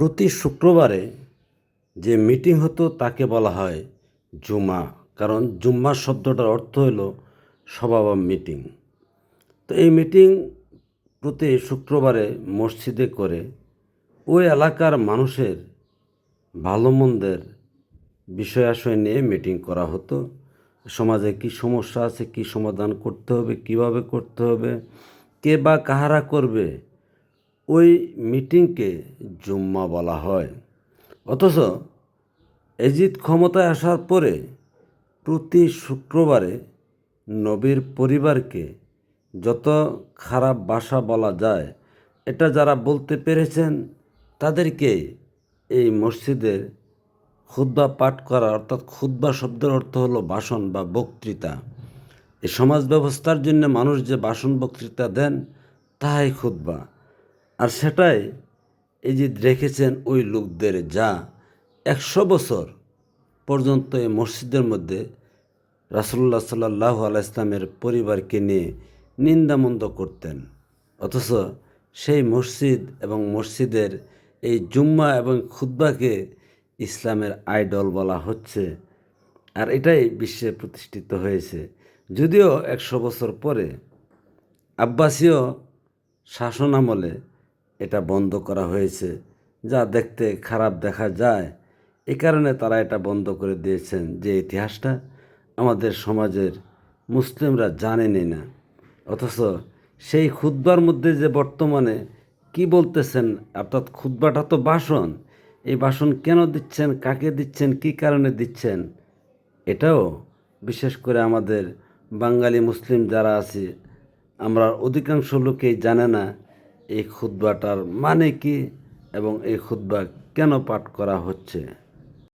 প্রতি শুক্রবারে যে মিটিং হতো তাকে বলা হয় জুমা, কারণ জুম্মা শব্দটার অর্থ হলো সভা বা মিটিং। তো এই মিটিং প্রতি শুক্রবারে মসজিদে করে ওই এলাকার মানুষের ভালো মন্দের বিষয় আশয় নিয়ে মিটিং করা হতো। সমাজে কি সমস্যা আছে, কি সমাধান করতে হবে, কীভাবে করতে হবে, কে বা কাহারা করবে ওই মিটিংকে জুম্মা বলা হয়। অথচ এজিদ ক্ষমতায় আসার পরে প্রতি শুক্রবারে নবীর পরিবারকে যত খারাপ ভাষা বলা যায়, এটা যারা বলতে পেরেছেন, তাদেরকে এই মসজিদের খুদ্া পাঠ করা অর্থাৎ খুদ্া শব্দের অর্থ হলো ভাষণ বা বক্তৃতা। এই সমাজ ব্যবস্থার জন্য মানুষ যে ভাষণ বক্তৃতা দেন, তাহাই খুদ্া। আর সেটাই এই যে রেখেছেন ওই লোকদের যা একশো বছর পর্যন্ত এই মসজিদের মধ্যে রাসুল্লাহ সাল্লাহ আল্লাহ ইসলামের পরিবারকে নিয়ে নিন্দামন্দ করতেন। অথচ সেই মসজিদ এবং মসজিদের এই জুম্মা এবং খুদ্বাকে ইসলামের আইডল বলা হচ্ছে আর এটাই বিশ্বে প্রতিষ্ঠিত হয়েছে। যদিও একশো বছর পরে আব্বাসীয় শাসন আমলে এটা বন্ধ করা হয়েছে। যা দেখতে খারাপ দেখা যায়। এ কারণে তারা এটা বন্ধ করে দিয়েছেন যে ইতিহাসটা আমাদের সমাজের মুসলিমরা জানেনই না। অথচ সেই খুদ্বার মধ্যে যে বর্তমানে কি বলতেছেন, অর্থাৎ খুদ্বাটা তো বাসন, এই বাসন কেন দিচ্ছেন, কাকে দিচ্ছেন, কি কারণে দিচ্ছেন, এটাও বিশেষ করে আমাদের বাঙালি মুসলিম যারা আছে, আমরা অধিকাংশ লোকেই জানে না এই খুদ্বাটার মানে কি এবং এই খুদ্বা কেন পাঠ করা হচ্ছে?